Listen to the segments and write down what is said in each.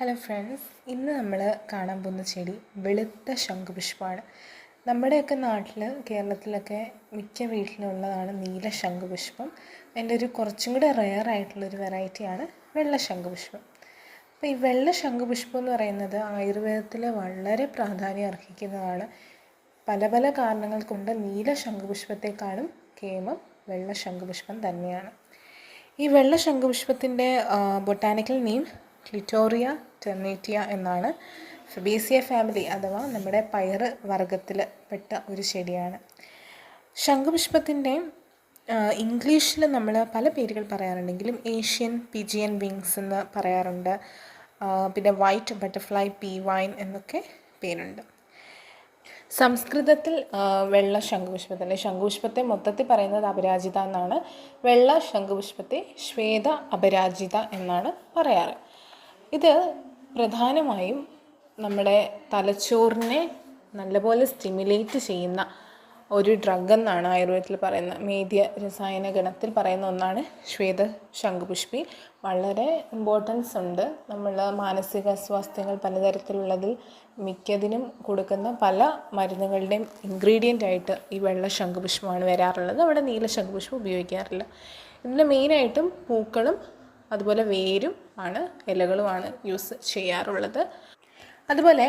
Hello friends ഇന്ന് നമ്മൾ കാണാൻ പോകുന്ന ചെടി വെളുത്ത ശംഖുപുഷ്പമാണ് നമ്മുടെയൊക്കെ നാട്ടിൽ കേരളത്തിലൊക്കെ മിക്ക വീട്ടിലുള്ളതാണ് നീല ശംഖുപുഷ്പം. അതിന്റെ ഒരു കുറച്ചും കൂടെ റെയർ ആയിട്ടുള്ളൊരു വെറൈറ്റിയാണ് വെള്ള ശംഖുപുഷ്പം. അപ്പോൾ ഈ വെള്ള ശംഖുപുഷ്പം എന്ന് പറയുന്നത് ആയുർവേദത്തിൽ വളരെ പ്രാധാന്യം അർഹിക്കുന്നതാണ്. പല പല കാരണങ്ങൾ കൊണ്ട് നീല ശംഖുപുഷ്പത്തെക്കാളും കേമം വെള്ള ശംഖുപുഷ്പം തന്നെയാണ്. ഈ വെള്ള ശംഖുപുഷ്പത്തിന്റെ ബൊട്ടാനിക്കൽ നെയിം ക്ലിറ്റോറിയ ടെർനേറ്റിയ എന്നാണ്. ഫെബീസിയ ഫാമിലി അഥവാ നമ്മുടെ പയറ് വർഗത്തിൽ പെട്ട ഒരു ചെടിയാണ്. ശംഖുപുഷ്പത്തിന്റെ ഇംഗ്ലീഷിൽ നമ്മൾ പല പേരുകൾ പറയാറുണ്ടെങ്കിലും ഏഷ്യൻ പിജിയൻ വിങ്സ് എന്ന് പറയാറുണ്ട്. പിന്നെ വൈറ്റ് ബട്ടർഫ്ലൈ പി വൈൻ എന്നൊക്കെ പേരുണ്ട്. സംസ്കൃതത്തിൽ വെള്ള ശംഖുപുഷ്പത്തിന്റെ ശംഖുപുഷ്പത്തെ മൊത്തത്തിൽ പറയുന്നത് അപരാജിത എന്നാണ്. വെള്ള ശംഖുപുഷ്പത്തെ ശ്വേത അപരാജിത എന്നാണ് പറയാറ്. ഇത് പ്രധാനമായും നമ്മുടെ തലച്ചോറിനെ നല്ലപോലെ സ്റ്റിമുലേറ്റ് ചെയ്യുന്ന ഒരു ഡ്രഗ് എന്നാണ് ആയുർവേദത്തിൽ പറയുന്ന മേദ്യ രസായന ഗണത്തിൽ പറയുന്ന ഒന്നാണ് ശ്വേത ശംഖുപുഷ്പി. വളരെ ഇമ്പോർട്ടൻസ് ഉണ്ട്. നമ്മൾ മാനസിക അസ്വാസ്ഥ്യങ്ങൾ പലതരത്തിലുള്ളതിൽ മിക്കതിനും കൊടുക്കുന്ന പല മരുന്നുകളുടെയും ഇൻഗ്രീഡിയന്റ് ആയിട്ട് ഈ വെള്ള ശംഖുപുഷ്പമാണ് വരാറുള്ളത്. അവിടെ നീല ശംഖുപുഷ്പം ഉപയോഗിക്കാറില്ല. ഇതിൽ മെയിനായിട്ടും പൂക്കളും അതുപോലെ വേരും ആണ് ഇലകളുമാണ് യൂസ് ചെയ്യാറുള്ളത്. അതുപോലെ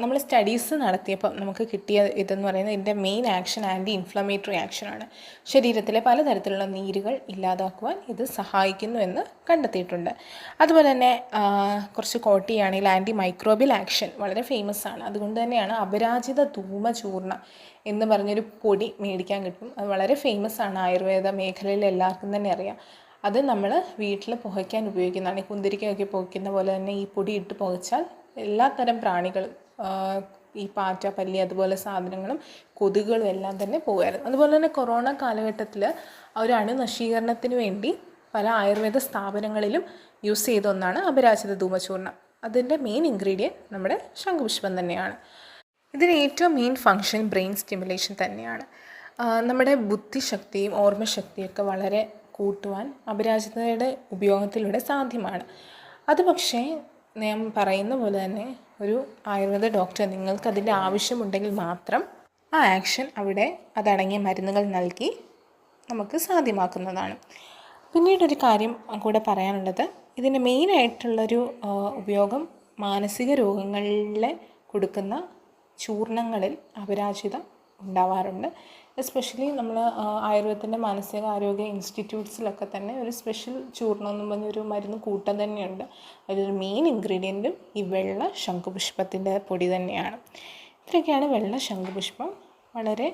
നമ്മൾ സ്റ്റഡീസ് നടത്തിയപ്പോൾ നമുക്ക് കിട്ടിയ ഇതെന്ന് പറയുന്നത് ഇതിന്റെ മെയിൻ ആക്ഷൻ ആന്റി ഇൻഫ്ലമേറ്ററി ആക്ഷനാണ് ശരീരത്തിലെ പലതരത്തിലുള്ള നീരുകൾ ഇല്ലാതാക്കുവാൻ ഇത് സഹായിക്കുന്നു എന്ന് കണ്ടെത്തിയിട്ടുണ്ട്. അതുപോലെ തന്നെ കുറച്ച് കോട്ടിയാണെങ്കിൽ ആന്റി മൈക്രോബിയൽ ആക്ഷൻ വളരെ ഫേമസ് ആണ്. അതുകൊണ്ട് തന്നെയാണ് അപരാജിത ധൂമചൂർണ എന്ന് പറഞ്ഞൊരു പൊടി മേടിക്കാൻ കിട്ടും. അത് വളരെ ഫേമസ് ആണ് ആയുർവേദ മേഖലയിൽ എല്ലാവർക്കും തന്നെ അറിയാം. അത് നമ്മൾ വീട്ടിൽ പുകയ്ക്കാൻ ഉപയോഗിക്കുന്നതാണ് കുന്തിരിക്കയൊക്കെ പുകയ്ക്കുന്ന പോലെ തന്നെ ഈ പൊടി ഇട്ട് പുകച്ചാൽ എല്ലാത്തരം പ്രാണികളും ഈ പാറ്റ പല്ലി അതുപോലെ സാധനങ്ങളും കൊതുകുകളും എല്ലാം തന്നെ പോകുമായിരുന്നു അതുപോലെ തന്നെ കൊറോണ കാലഘട്ടത്തിൽ ഒരു അണുനശീകരണത്തിന് വേണ്ടി പല ആയുർവേദ സ്ഥാപനങ്ങളിലും യൂസ് ചെയ്ത ഒന്നാണ് അപരാജിത ധൂമചൂർണം. അതിന്റെ മെയിൻ ഇൻഗ്രീഡിയന്റ് നമ്മുടെ ശംഖുപുഷ്പം തന്നെയാണ്. ഇതിന് ഏറ്റവും മെയിൻ ഫങ്ഷൻ ബ്രെയിൻ സ്റ്റിമുലേഷൻ തന്നെയാണ്. നമ്മുടെ ബുദ്ധിശക്തിയും ഓർമ്മശക്തിയൊക്കെ വളരെ കൂട്ടുവാൻ അപരാജിതയുടെ ഉപയോഗത്തിലൂടെ സാധ്യമാണ്. അത് പക്ഷേ ഞാൻ പറയുന്ന പോലെ തന്നെ ഒരു ആയുർവേദ ഡോക്ടർ നിങ്ങൾക്ക് അതിന്റെ ആവശ്യമുണ്ടെങ്കിൽ മാത്രം ആ ആക്ഷൻ അവിടെ അതടങ്ങിയ മരുന്നുകൾ നൽകി നമുക്ക് സാധ്യമാക്കുന്നതാണ്. പിന്നീടൊരു കാര്യം കൂടെ പറയാനുള്ളത്. ഇതിന്റെ മെയിനായിട്ടുള്ളൊരു ഉപയോഗം മാനസിക രോഗങ്ങളിലെ കൊടുക്കുന്ന ചൂർണങ്ങളിൽ അപരാജിത ഉണ്ടാവാറുണ്ട്. എസ്പെഷ്യലി നമ്മൾ ആയുർവേദത്തിന്റെ മാനസിക ആരോഗ്യ ഇൻസ്റ്റിറ്റ്യൂട്ട്സിലൊക്കെ തന്നെ ഒരു സ്പെഷ്യൽ ചൂർണം എന്ന് പറഞ്ഞൊരു മരുന്ന് കൂട്ടം തന്നെയുണ്ട്. അതിലൊരു മെയിൻ ഇൻഗ്രീഡിയന്റും ഈ വെള്ള ശംഖുപുഷ്പത്തിന്റെ പൊടി തന്നെയാണ്. ഇത്രയൊക്കെയാണ് വെള്ള ശംഖുപുഷ്പം. വളരെ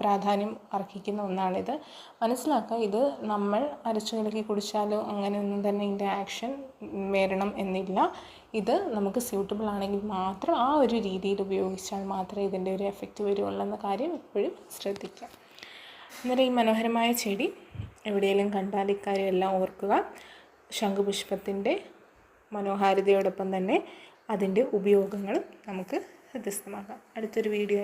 പ്രാധാന്യം അർഹിക്കുന്ന ഒന്നാണിത്. മനസ്സിലാക്കുക ഇത് നമ്മൾ അരച്ചു കലക്കി കുടിച്ചാലോ അങ്ങനെയൊന്നും തന്നെ ഇതിന്റെ ആക്ഷൻ വരണം എന്നില്ല. ഇത് നമുക്ക് സ്യൂട്ടബിൾ ആണെങ്കിൽ മാത്രം ആ ഒരു രീതിയിൽ ഉപയോഗിച്ചാൽ മാത്രമേ ഇതിന്റെ ഒരു എഫക്റ്റ് വരുള്ളൂ എന്ന കാര്യം എപ്പോഴും ശ്രദ്ധിക്കുക. അന്നേരം ഈ മനോഹരമായ ചെടി എവിടെയെങ്കിലും കണ്ടാൽ ഇക്കാര്യം എല്ലാം ഓർക്കുക. ശംഖുപുഷ്പത്തിന്റെ മനോഹാരിതയോടൊപ്പം തന്നെ അതിന്റെ ഉപയോഗങ്ങളും നമുക്ക് വ്യത്യസ്തമാക്കാം. അടുത്തൊരു വീഡിയോ